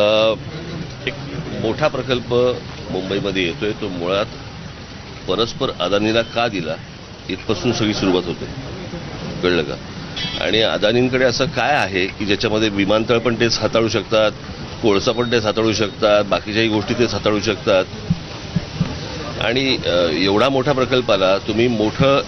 एक मोठा प्रकल्प मुंबईमध्ये येतोय तो मुळात परस्पर अदानीला का दिला इथपासून सगळी सुरुवात होते. कळलं का? आणि अदानींकडे असं काय आहे की ज्याच्यामध्ये विमानतळ पण तेच हाताळू शकतात कोळसा पण तेच हाताळू शकतात बाकीच्याही गोष्टी तेच हाताळू शकतात? आणि एवढा मोठा प्रकल्पाला तुम्ही मोठं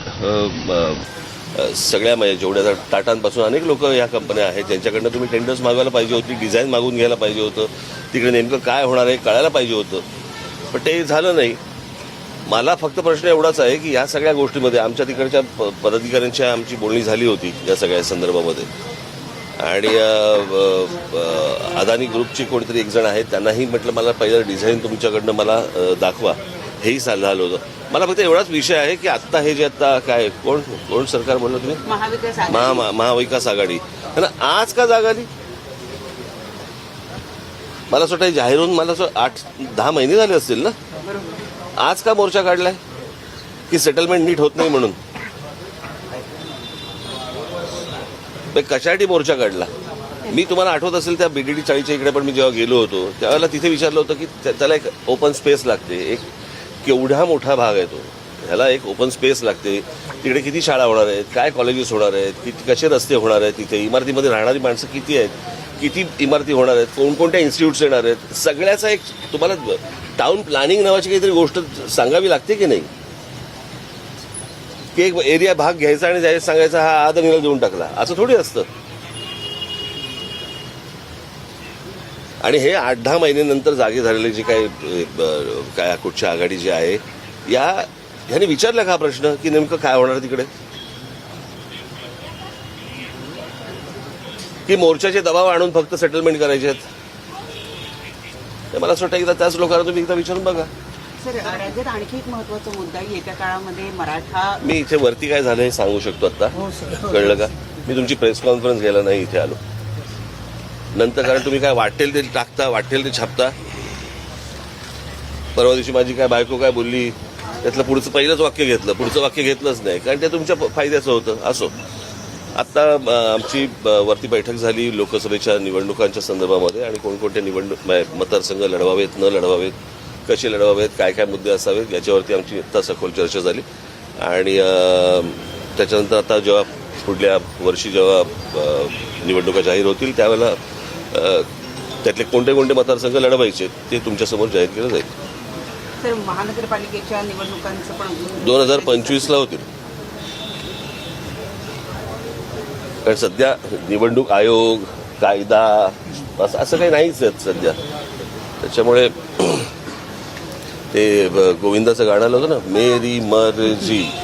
सगळ्या म्हणजे जेवढ्या आता टाटांपासून अनेक लोक या कंपन्या आहेत. ज्यांच्याकडनं तुम्ही टेंडर्स मागवायला पाहिजे होती डिझाईन मागून घ्यायला पाहिजे होतं. तिकडे नेमकं काय होणार आहे कळायला पाहिजे होतं. पण ते झालं नाही. मला फक्त प्रश्न एवढाच आहे की या सगळ्या गोष्टीमध्ये आमच्या तिकडच्या प- पदाधिकाऱ्यांच्या आमची बोलणी झाली होती या सगळ्या संदर्भामध्ये. आणि अदानी ग्रुपची कोणतरी एक जण आहेत त्यांनाही म्हटलं मला पहिलं डिझाईन तुमच्याकडनं मला दाखवा. हेही चाललं झालं होतं. मला फक्त एवढाच विषय आहे की आत्ता हे जे आता काय कोण कोण सरकार म्हणलं तुम्ही? महाविकास महा महाविकास आघाडी. आज का जाग आली? मला असं वाटतं जाहीर होऊन मला असं आठ दहा महिने झाले असतील ना? आज का मोर्चा काढलाय? की सेटलमेंट नीट होत नाही म्हणून? कशासाठी मोर्चा काढला? मी तुम्हाला आठवत असेल त्या बीडीडी चाळीच्या इकडे पण मी जेव्हा गेलो होतो त्यावेळेला तिथे विचारलं होतं की त्या- त्याला एक ओपन स्पेस लागते एक केवढा मोठा भाग आहे तो. ह्याला एक ओपन स्पेस लागते. तिकडे किती शाळा होणार आहेत? काय कॉलेजेस होणार आहेत? किती कसे रस्ते होणार आहेत तिथे? इमारतीमध्ये राहणारी माणसं किती आहेत? किती इमारती होणार आहेत? कोणकोणत्या इन्स्टिट्यूट्स येणार आहेत? सगळ्याचा एक तुम्हाला टाउन प्लॅनिंग नावाची काहीतरी गोष्ट सांगावी लागते की नाही? की एक एरिया भाग घ्यायचा आणि जायचं सांगायचा हा आदरणीला देऊन टाकला. असं थोडी असतं. आणि हे आठ दहा महिन्यानंतर जागे झालेले जे काही काय कुठच्या आघाडी जी आहे या ह्याने विचारला का हा प्रश्न की नेमकं काय होणार तिकडे? की मोर्चाचे दबाव आणून फक्त सेटलमेंट करायचे आहेत? हे मला असं वाटतं एकदा त्याच लोकांना तुम्ही एकदा विचारून बघा. सर राज्यात आणखी एक महत्त्वाचा मुद्दा. येत्या काळामध्ये मराठा मी इथे वरती काय झालं हे सांगू शकतो आता? कळलं का? मी तुमची प्रेस कॉन्फरन्स घ्यायला नाही इथे आलो. नंतर कारण तुम्ही काय वाटेल ते टाकता वाटेल ते छापता. परवा दिवशी माझी काय बायको काय बोलली त्यातलं पुढचं पहिलंच वाक्य घेतलं पुढचं वाक्य घेतलंच नाही. कारण ते तुमच्या फायद्याचं होतं असो. आत्ता आमची वरती बैठक झाली लोकसभेच्या निवडणुकांच्या संदर्भामध्ये आणि कोणकोणते निवडणूक मतदारसंघ लढवावेत न लढवावेत कसे लढवावेत काय काय मुद्दे असावेत याच्यावरती आमची आत्ता सखोल चर्चा झाली. आणि त्याच्यानंतर आता जेव्हा पुढल्या वर्षी जेव्हा निवडणुका जाहीर होतील त्यावेळेला त्यातले कोणते कोणते मतदारसंघ लढवायचे ते तुमच्यासमोर जाहीर केलं जाईल. तर महानगरपालिकेच्या निवडणुकांचं पण दोन हजार पंचवीसला होतील. कारण सध्या निवडणूक आयोग कायदा असं असं काही नाहीच आहेत सध्या. त्याच्यामुळे ते गोविंदाचं गाणं आलं होतं ना मेरी मर्जी.